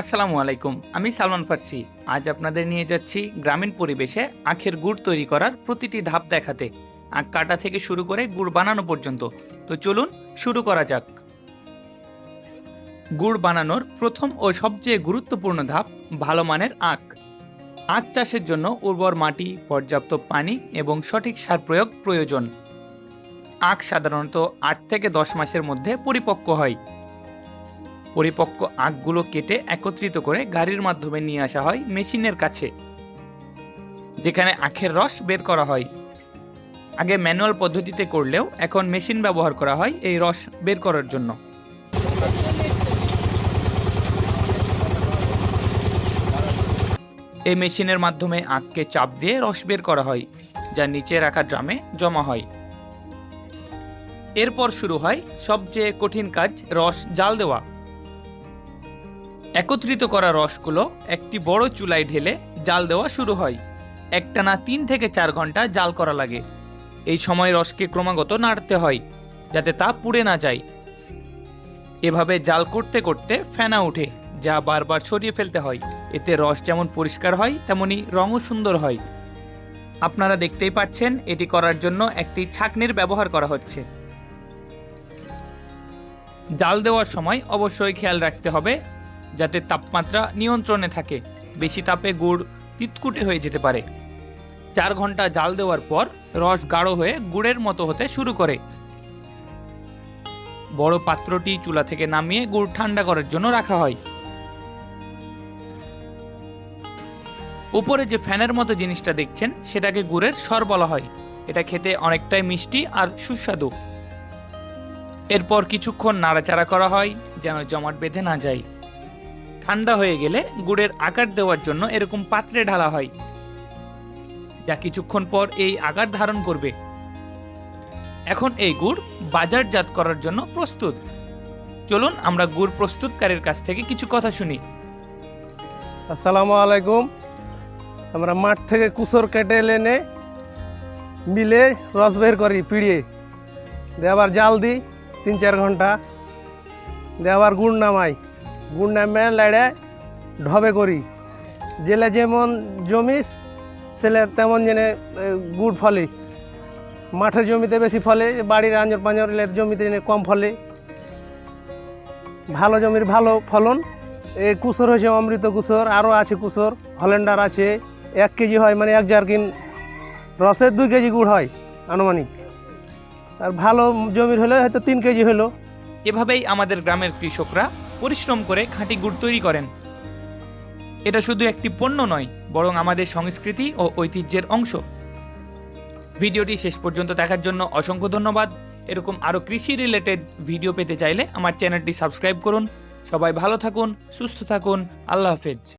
আসসালামু আলাইকুম, আমি সালমান ফার্সি। আজ আপনাদের নিয়ে যাচ্ছি গ্রামীণ পরিবেশে আখের গুড় তৈরি করার প্রতিটি ধাপ দেখাতে। আখ কাটা থেকে শুরু করে গুড় বানানো পর্যন্ত। তো চলুন শুরু করা যাক। গুড় বানানোর প্রথম ও সবচেয়ে গুরুত্বপূর্ণ ধাপ ভালো মানের আখ। আখ চাষের জন্য উর্বর মাটি, পর্যাপ্ত পানি এবং সঠিক সার প্রয়োগ প্রয়োজন। আখ সাধারণত আট থেকে দশ মাসের মধ্যে পরিপক্ক হয়। পরিপক্ক আখগুলো কেটে একত্রিত করে গাড়ির মাধ্যমে নিয়ে আসা হয় মেশিনের কাছে, যেখানে আখের রস বের করা হয়। আগে ম্যানুয়াল পদ্ধতিতে করলেও এখন মেশিন ব্যবহার করা হয় এই রস বের করার জন্য। এই মেশিনের মাধ্যমে আখকে চাপ দিয়ে রস বের করা হয়, যা নিচে রাখা ড্রামে জমা হয়। এরপর শুরু হয় সবচেয়ে কঠিন কাজ রস জাল দেওয়া। একত্রিত করা রসগুলো একটি বড় চুলায় ঢেলে জাল দেওয়া শুরু হয়। একটানা তিন থেকে চার ঘণ্টা জাল করা লাগে। এই সময় রসকে ক্রমাগত নাড়তে হয়, যাতে তা পুড়ে না যায়। এভাবে জাল করতে করতে ফেনা ওঠে, যা বারবার ছড়িয়ে ফেলতে হয়। এতে রস যেমন পরিষ্কার হয়, তেমনি রঙও সুন্দর হয়। আপনারা দেখতেই পাচ্ছেন, এটি করার জন্য একটি ছাকনির ব্যবহার করা হচ্ছে। জাল দেওয়ার সময় অবশ্যই খেয়াল রাখতে হবে যাতে তাপমাত্রা নিয়ন্ত্রণে থাকে। বেশি তাপে গুড় তিতকুটে হয়ে যেতে পারে। চার ঘণ্টা জাল দেওয়ার পর রস গাঢ় হয়ে গুড়ের মতো হতে শুরু করে। বড় পাত্রটি চুলা থেকে নামিয়ে গুড় ঠান্ডা করার জন্য রাখা হয়। উপরে যে ফ্যানের মতো জিনিসটা দেখছেন, সেটাকে গুড়ের স্বর বলা হয়। এটা খেতে অনেকটাই মিষ্টি আর সুস্বাদু। এরপর কিছুক্ষণ নাড়াচাড়া করা হয়, যেন জমাট বেঁধে না যায়। ঠান্ডা হয়ে গেলে গুড়ের আকার দেওয়ার জন্য এরকম পাত্রে ঢালা হয়। যা কিছুক্ষণ পর এই আকার ধারণ করবে। এখন এই গুড় বাজারজাত করার জন্য প্রস্তুত। চলুন আমরা গুড় প্রস্তুতকারীর কাছ থেকে কিছু কথা শুনি। আসসালামু আলাইকুম। আমরা মাঠ থেকে কুসর কেটে এনে মিলে রস বের করি পিড়িয়ে। দিয়ে আবার জাল দিই, তিন চার ঘণ্টা। দিয়ে আবার গুড় নামাই। নামে লাড়ে ঢবে করি। জেলে যেমন জমিস, ছেলে তেমন জেনে গুড় ফলে। মাঠের জমিতে বেশি ফলে, বাড়ির আঞ্জর পাঁজর জমিতে জেনে কম ফলে। ভালো জমির ভালো ফলন। এই কুসর হয়েছে অমৃত কুসর, আরও আছে কুসর, হলেন্ডার আছে, এক কেজি হয় মানে এক জারকিন রসের দুই কেজি গুড় হয়, আনুমানিক। আর ভালো জমির হলে হয়তো তিন কেজি হলো। এভাবেই আমাদের গ্রামের কৃষকরা পরিশ্রম করে খাঁটি গুড় তৈরি করেন। এটা শুধু একটি পণ্য নয়, বরং আমাদের সংস্কৃতি ও ঐতিহ্যের অংশ। ভিডিওটি শেষ পর্যন্ত দেখার জন্য অসংখ্য ধন্যবাদ। এরকম আরও কৃষি রিলেটেড ভিডিও পেতে চাইলে আমার চ্যানেলটি সাবস্ক্রাইব করুন। সবাই ভালো থাকুন, সুস্থ থাকুন। আল্লাহ হাফেজ।